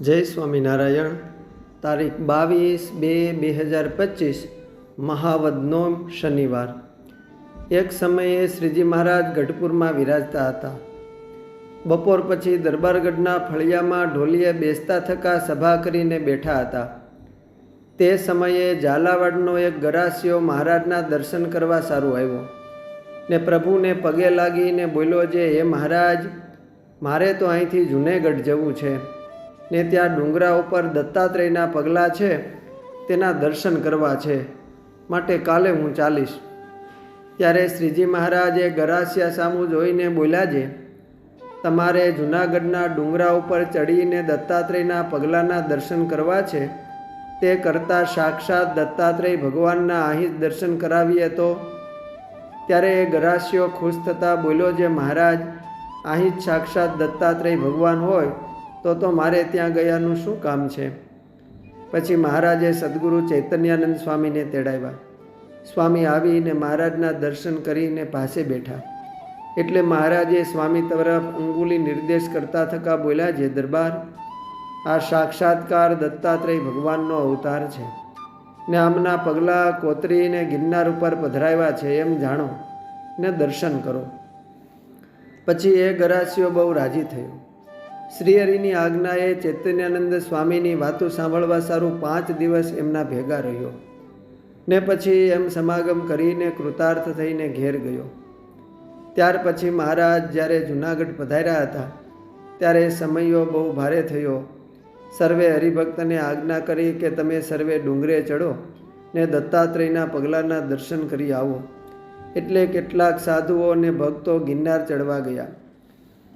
જય સ્વામિનારાયણ, તારીખ બાવીસ બે બે હજાર પચીસ, મહાવદ શનિવાર. એક સમયે શ્રીજી મહારાજ ગઢપુરમાં વિરાજતા હતા. બપોર પછી દરબારગઢના ફળિયામાં ઢોલીએ બેસતા થકા સભા કરીને બેઠા હતા. તે સમયે ઝાલાવાડનો એક ગરાસિયો મહારાજના દર્શન કરવા સારું આવ્યો. ને પ્રભુને પગે લાગીને બોલ્યો, જે હે મહારાજ, મારે તો અહીંથી જુનેગઢ જવું છે. ને ત્યાં ડુંગરા ઉપર દત્તાત્રેયના પગલાં છે, તેના દર્શન કરવા છે. માટે કાલે હું ચાલીશ. ત્યારે શ્રીજી મહારાજે ગરાસિયા સામું જોઈને બોલ્યા છે, તમારે જૂનાગઢના ડુંગરા ઉપર ચડીને દત્તાત્રેયના પગલાંના દર્શન કરવા છે? તે કરતાં સાક્ષાત દત્તાત્રેય ભગવાનના અહીં દર્શન કરાવીએ તો? ત્યારે એ ગરાસિયો ખુશ થતાં બોલ્યો, જે મહારાજ અહીં જ સાક્ષાત દત્તાત્રેય ભગવાન હોય તો તો મારે ત્યાં ગયાનું શું કામ છે? પછી મહારાજે સદગુરુ ચૈતન્યાનંદ સ્વામીને તેડાવ્યા. સ્વામી આવીને મહારાજના દર્શન કરીને પાસે બેઠા. એટલે મહારાજે સ્વામી તરફ અંગુલી નિર્દેશ કરતા થકા બોલ્યા, જે દરબાર, આ સાક્ષાત્કાર દત્તાત્રેય ભગવાનનો અવતાર છે. ને આમના પગલાં કોતરીને ગિરનાર ઉપર પધરાવ્યા છે, એમ જાણો ને દર્શન કરો. પછી એ ગરાસીઓ બહુ રાજી થયો. શ્રીહરિની આજ્ઞાએ ચૈતન્યાનંદ સ્વામીની વાતો સાંભળવા સારું પાંચ દિવસ એમના ભેગા રહ્યો. ને પછી એમ સમાગમ કરીને કૃતાર્થ થઈને ઘેર ગયો. ત્યાર પછી મહારાજ જ્યારે જૂનાગઢ પધાર્યા હતા, ત્યારે સમયો બહુ ભારે થયો. સર્વે હરિભક્તને આજ્ઞા કરી કે તમે સર્વે ડુંગરે ચડો ને દત્તાત્રેયના પગલાંના દર્શન કરી આવો. એટલે કેટલાક સાધુઓ અને ભક્તો ગિરનાર ચડવા ગયા.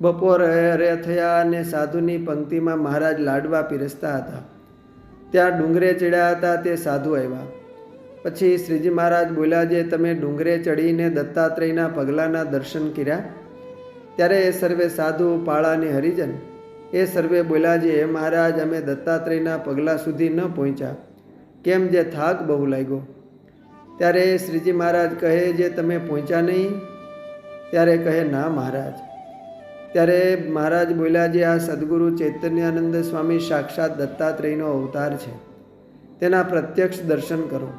બપોર હરે થયા અને સાધુની પંક્તિમાં મહારાજ લાડવા પીરસતા હતા. ત્યાં ડુંગરે ચડ્યા હતા તે સાધુ આવ્યા. પછી શ્રીજી મહારાજ બોલ્યા, જે તમે ડુંગરે ચડીને દત્તાત્રેયના પગલાંના દર્શન કર્યા? ત્યારે એ સર્વે સાધુ પાળાને હરિજન. એ સર્વે બોલ્યા, જે હે મહારાજ, અમે દત્તાત્રેયના પગલાં સુધી ન પહોંચ્યા. કેમ જે થાક બહુ લાગ્યો? ત્યારે શ્રીજી મહારાજ કહે, જે તમે પહોંચ્યા નહીં? ત્યારે કહે, ના મહારાજ ત્યારે મહારાજ બોલ્યા જે આ સદગુરુ ચૈતન્યાનંદ સ્વામી સાક્ષાત દત્તાત્રેયનો અવતાર છે. તેના પ્રત્યક્ષ દર્શન કરો.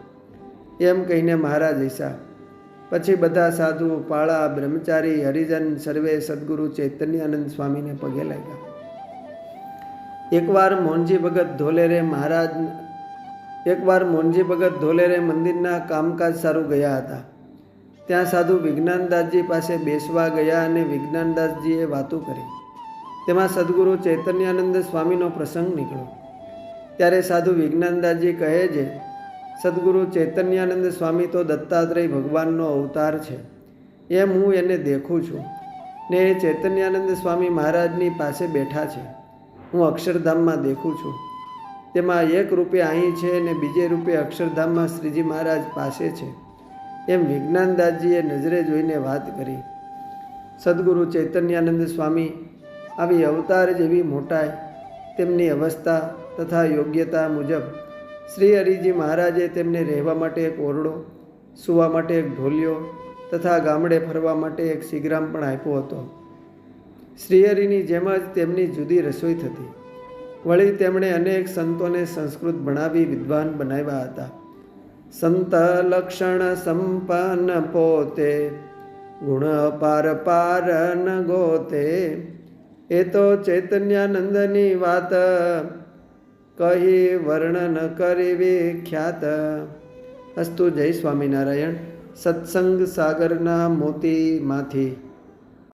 એમ કહીને મહારાજ ઈસા પછી બધા સાધુ પાળા બ્રહ્મચારી, હરિજન સર્વે સદગુરુ ચૈતન્યાનંદ સ્વામીને પગે લાગ્યા. એકવાર મોનજી ભગત ધોલેરે મહારાજ, એકવાર મોનજી ભગત ધોલેરે મંદિરના કામકાજ સારું ગયા હતા. ત્યાં સાધુ વિજ્ઞાનદાસજી પાસે બેસવા ગયા અને વિજ્ઞાનદાસજીએ વાતો કરી. તેમાં સદગુરુ ચૈતન્યાનંદ સ્વામીનો પ્રસંગ નીકળ્યો. ત્યારે સાધુ વિજ્ઞાનદાસજી કહે છે, સદગુરુ ચૈતન્યાનંદ સ્વામી તો દત્તાત્રેય ભગવાનનો અવતાર છે. એમ હું એને દેખું છું ને એ ચૈતન્યાનંદ સ્વામી મહારાજની પાસે બેઠા છે. હું અક્ષરધામમાં દેખું છું. તેમાં એક રૂપે અહીં છે ને બીજે રૂપે અક્ષરધામમાં શ્રીજી મહારાજ પાસે છે. એમ વિજ્ઞાનદાસજીએ નજરે જોઈને વાત કરી. સદગુરુ ચૈતન્યાનંદ સ્વામી આવી અવતાર જેવી મોટાઈ, તેમની અવસ્થા તથા યોગ્યતા મુજબ શ્રી હરિજી મહારાજે તેમને રહેવા માટે એક ઓરડો, સૂવા માટે એક ઢોલિયો તથા ગામડે ફરવા માટે એક સિગ્રામ પણ આપ્યો હતો. શ્રીહરિની જેમ જ તેમની જુદી રસોઈ થતી. વળી તેમણે અનેક સંતોને સંસ્કૃત ભણાવી વિદ્વાન બનાવ્યા હતા. સંત લક્ષણ સંપન્ન પોતે ગુણ પાર પાર ન ગોતે. એ તો ચૈતન્યાનંદની વાત, કહી વર્ણન કરી વિખ્યાત. અસ્તુ જય સ્વામિનારાયણ, સત્સંગ સાગરના મોતીમાંથી.